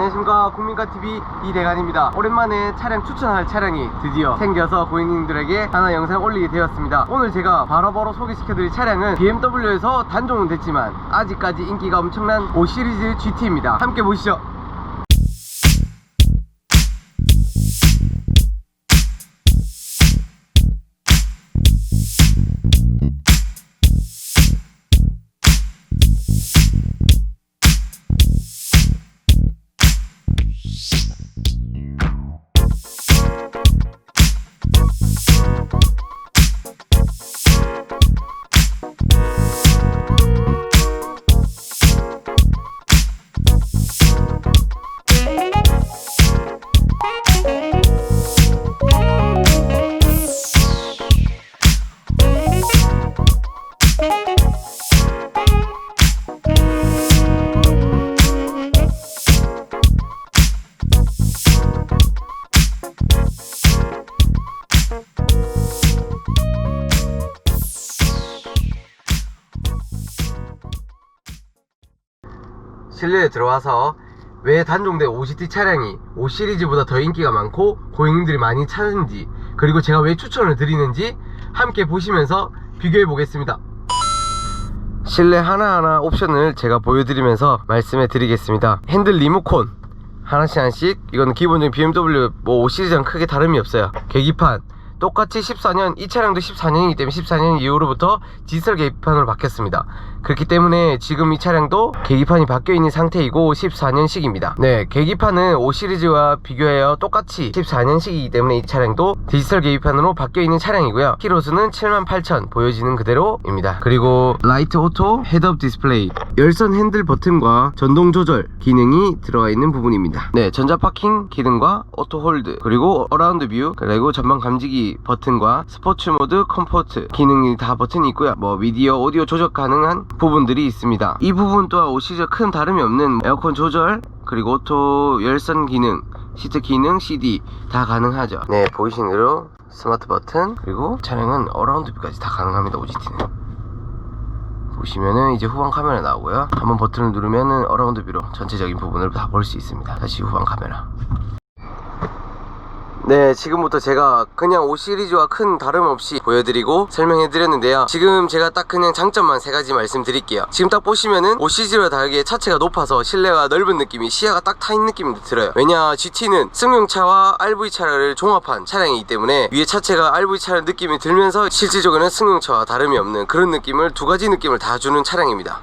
안녕하십니까. 국민가TV 이대관입니다. 오랜만에 차량 추천할 차량이 드디어 생겨서 고객님들에게 하나 영상 올리게 되었습니다. 오늘 제가 바로바로 소개시켜드릴 차량은 BMW에서 단종은 됐지만 아직까지 인기가 엄청난 5시리즈 GT입니다. 함께 보시죠 실내에 들어와서 왜 단종된 5GT 차량이 5 시리즈보다 더 인기가 많고 고객님들이 많이 찾는지 그리고 제가 왜 추천을 드리는지 함께 보시면서 비교해 보겠습니다. 실내 하나하나 옵션을 제가 보여드리면서 말씀해 드리겠습니다. 핸들 리모콘 하나씩 하나씩. 이거는 기본적인 BMW 뭐 5시리즈랑 크게 다름이 없어요. 계기판 똑같이 14년 이 차량도 14년이기 때문에 14년 이후로부터 디지털 계기판으로 바뀌었습니다 그렇기 때문에 지금 이 차량도 계기판이 바뀌어 있는 상태이고 14년식입니다. 네 계기판은 5시리즈와 비교하여 똑같이 14년식이기 때문에 이 차량도 디지털 계기판으로 바뀌어 있는 차량이고요. 키로수는 78,000 보여지는 그대로입니다. 그리고 라이트 오토 헤드업 디스플레이 열선 핸들 버튼과 전동 조절 기능이 들어가 있는 부분입니다. 네 전자 파킹 기능과 오토 홀드 그리고 어라운드 뷰 그리고 전방 감지기 버튼과 스포츠 모드 컴포트 기능이 다 버튼이 있고요. 뭐 미디어 오디오 조절 가능한 부분들이 있습니다. 이 부분 또한 오시저 큰 다름이 없는 에어컨 조절 그리고 오토 열선 기능 시트 기능 CD 다 가능하죠. 네 보이시는 대로 스마트 버튼 그리고 차량은 어라운드 뷰까지 다 가능합니다 OGT는. 보시면은 이제 후방 카메라 나오고요. 한번 버튼을 누르면은 어라운드 뷰로 전체적인 부분을 다 볼 수 있습니다. 다시 후방 카메라 네 지금부터 제가 그냥 5시리즈와 큰 다름 없이 보여드리고 설명해 드렸는데요. 지금 제가 딱 그냥 장점만 세 가지 말씀드릴게요. 지금 딱 보시면은 5시리즈와 다르게 차체가 높아서 실내가 넓은 느낌이 시야가 딱타 있는 느낌이 들어요. 왜냐 GT는 승용차와 RV차를 종합한 차량이기 때문에 위에 차체가 RV차 느낌이 들면서 실질적으로는 승용차와 다름이 없는 그런 느낌을 두 가지 느낌을 다 주는 차량입니다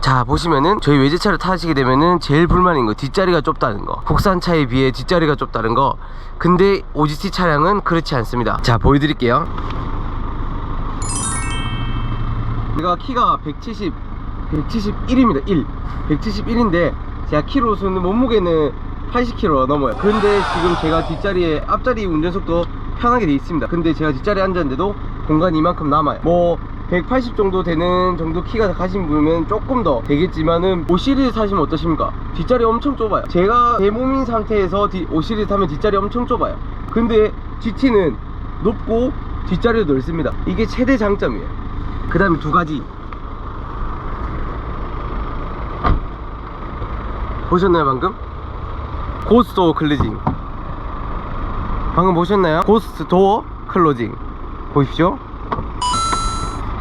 자 보시면은 저희 외제차를 타시게 되면은 제일 불만인 거 뒷자리가 좁다는 거. 국산차에 비해 뒷자리가 좁다는 거. 근데 OGT 차량은 그렇지 않습니다. 자 보여드릴게요. 제가 키가 170 171입니다. 1 171인데 제가 키로 수는 몸무게는 80kg 넘어요. 근데 지금 제가 뒷자리에 앞자리 운전석도 편하게 돼 있습니다. 근데 제가 뒷자리에 앉았는데도 공간이 이만큼 남아요. 뭐 180 정도 되는 정도 키가 가신 분은 조금 더 되겠지만은 5시리즈 타시면 어떠십니까? 뒷자리 엄청 좁아요. 제가 제 몸인 상태에서 5시리즈 타면 뒷자리 엄청 좁아요. 근데 GT는 높고 뒷자리도 넓습니다. 이게 최대 장점이에요. 그 다음에 두 가지. 보셨나요 방금? 고스트 클로징 방금 보셨나요? 고스트 도어 클로징 보십시오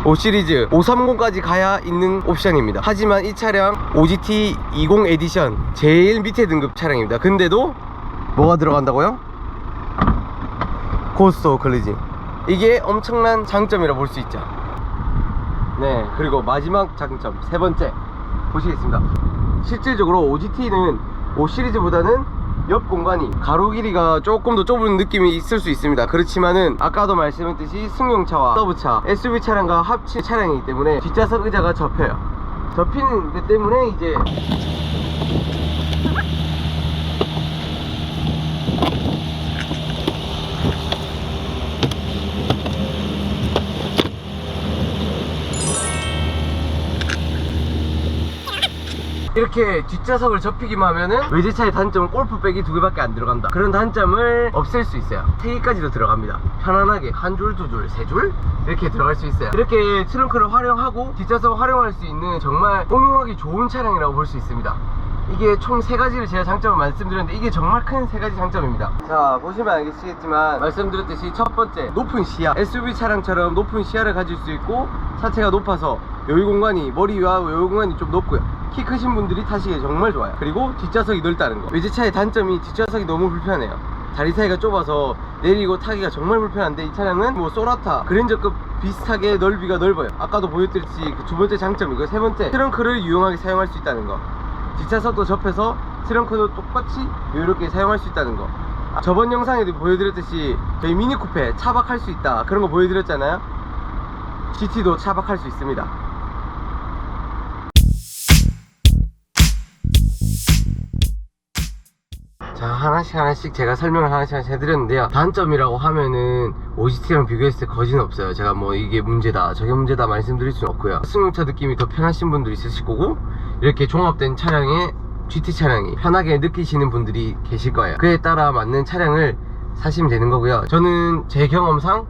5 시리즈 530까지 가야 있는 옵션입니다. 하지만 이 차량 OGT 20 에디션 제일 밑에 등급 차량입니다. 근데도 뭐가 들어간다고요? 고스트 클리징. 이게 엄청난 장점이라 볼 수 있죠. 네 그리고 마지막 장점 세 번째. 보시겠습니다. 실질적으로 OGT는 5시리즈보다는 옆 공간이 가로 길이가 조금 더 좁은 느낌이 있을 수 있습니다. 그렇지만은 아까도 말씀했듯이 승용차와 서브차 SUV 차량과 합친 차량이기 때문에 뒷좌석 의자가 접혀요. 접히는 데 때문에 이제 이렇게 뒷좌석을 접히기만 하면은 외제차의 단점은 골프백이 두 개밖에 안 들어간다. 그런 단점을 없앨 수 있어요. 세 개까지도 들어갑니다. 편안하게 한 줄, 두 줄, 세 줄? 이렇게 들어갈 수 있어요. 이렇게 트렁크를 활용하고 뒷좌석을 활용할 수 있는 정말 옹용하기 좋은 차량이라고 볼 수 있습니다. 이게 총 세 가지를 제가 장점을 말씀드렸는데 이게 정말 큰 세 가지 장점입니다. 자 보시면 알겠지만 말씀드렸듯이 첫 번째 높은 시야. SUV 차량처럼 높은 시야를 가질 수 있고 차체가 높아서 여유 공간이 머리 위와 여유 공간이 좀 높고요. 키 크신 분들이 타시기에 정말 좋아요. 그리고 뒷좌석이 넓다는 거. 외제차의 단점이 뒷좌석이 너무 불편해요. 자리 사이가 좁아서 내리고 타기가 정말 불편한데 이 차량은 뭐 소나타 그랜저급 비슷하게 넓이가 넓어요 아까도 보여드렸듯이 그두 번째 장점이고 세 번째 트렁크를 유용하게 사용할 수 있다는 거 뒷차석도 접해서 트렁크도 똑같이 여유롭게 사용할 수 있다는 거 아, 저번 영상에도 보여드렸듯이 저희 미니쿠페 차박할 수 있다 그런 거 보여드렸잖아요 GT도 차박할 수 있습니다 자 하나씩 하나씩 제가 설명을 하나씩 하나씩 해드렸는데요. 단점이라고 하면은 OGT랑 비교했을 때 거진 없어요. 제가 뭐 이게 문제다 저게 문제다 말씀드릴 수는 없고요. 승용차 느낌이 더 편하신 분도 있으실 거고 이렇게 종합된 차량에 GT 차량이 편하게 느끼시는 분들이 계실 거예요. 그에 따라 맞는 차량을 사시면 되는 거고요. 저는 제 경험상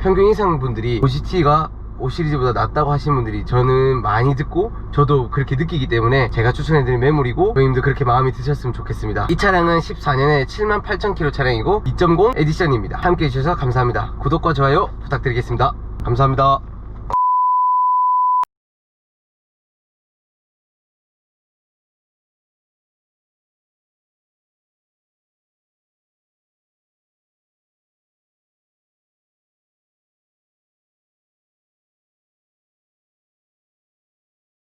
평균 이상 분들이 OGT가 5 시리즈보다 낫다고 하신 분들이 저는 많이 듣고 저도 그렇게 느끼기 때문에 제가 추천해드린 매물이고 고객님도 그렇게 마음이 드셨으면 좋겠습니다. 이 차량은 14년에 78,000km 차량이고 2.0 에디션입니다. 함께 해주셔서 감사합니다. 구독과 좋아요 부탁드리겠습니다. 감사합니다